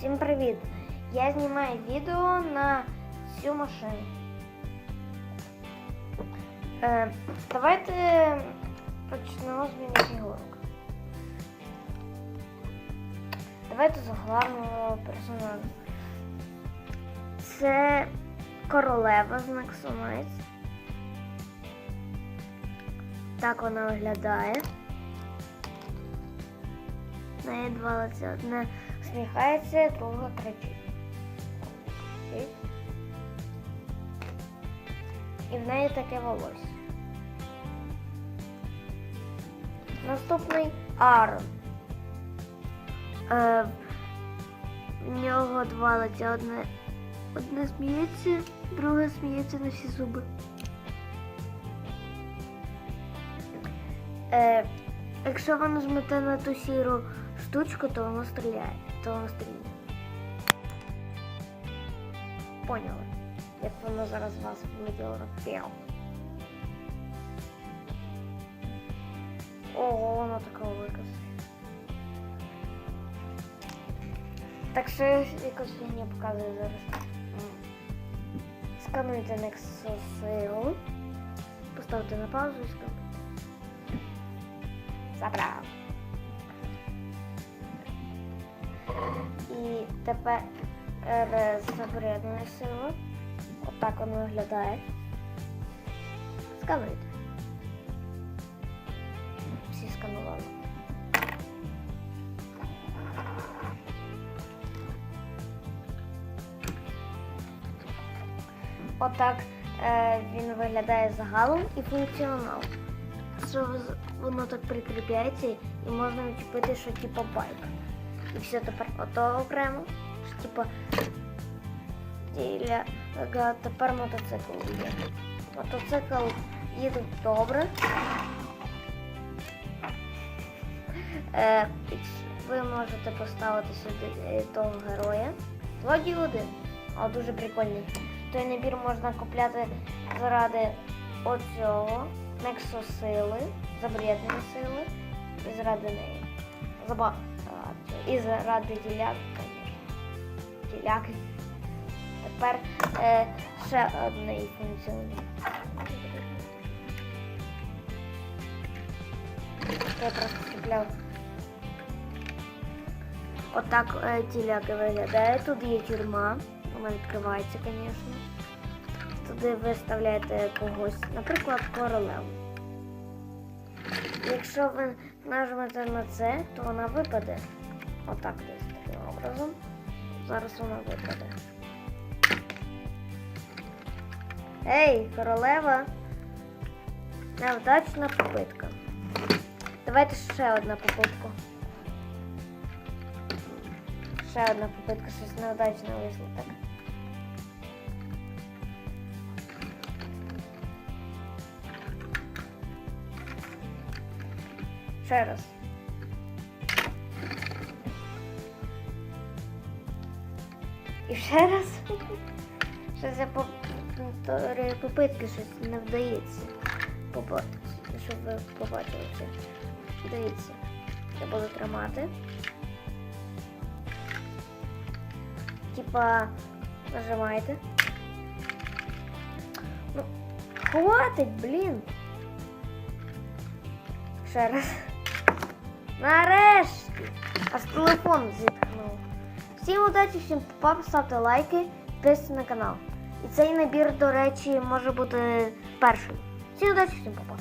Всім привіт! Я знімаю відео на цю машину. Е, давайте почнемо з міні-фігурок. Давайте з головного персонажа. Це королева з Наксонайц. Так вона виглядає. В неї два лиця. Одне сміхається, друге кричить. І в неї таке волосся. Наступний Арон. Е, в нього два лиця. Одне, одне сміється, друге сміється на всі зуби. Е, якщо ви нажмете на ту сіру штучку, то воно стріляє. То воно. Поняли? Як воно зараз вас відео Ого, воно такого виказує. Так що якось фігня показує зараз. Скануйте Nexus. Поставте на паузу і скануйте. Забрав. Тепер забрядна сила. Отак воно виглядає. Скануйте. Всі сканували. Отак е, він виглядає загалом і функціонал. Що воно так прикріпляється і можна відчепити, що типу байк. І все тепер ото окремо. Що, типу, для тепер мотоцикл є. Мотоцикл їде добре. Е, ви можете поставити сюди того героя. Злодій один, але дуже прикольний. Той набір можна купляти заради оцього нексосили, забрядної сили і заради неї. Заба... І заради діляк. Діляки. Тепер е, ще одне функціонує. Я просто купляв. Отак е, тіляки виглядає. Тут є тюрма. Вона відкривається, звісно. Туди ви вставляєте когось, наприклад, королеву. Якщо ви нажмете на це, то вона випаде. Отак десь таким образом. Зараз вона випаде. Ей, королева! Невдачна попитка. Давайте ще одна попитка. Ще одна попитка, щось неудачно вийшло так. Ще раз. І ще раз. По повторюю попитки, щось не вдається. Щоб ви побачили це. Дивіться. Я буду тримати. Типа нажимаєте. Ну, хватить, блін. Ще раз. Нарешті. Аж телефон зіткнув. Всім удачі, всім попав, ставте лайки, підписуйтесь на канал. І цей набір, до речі, може бути першим. Всім удачі, всім попав.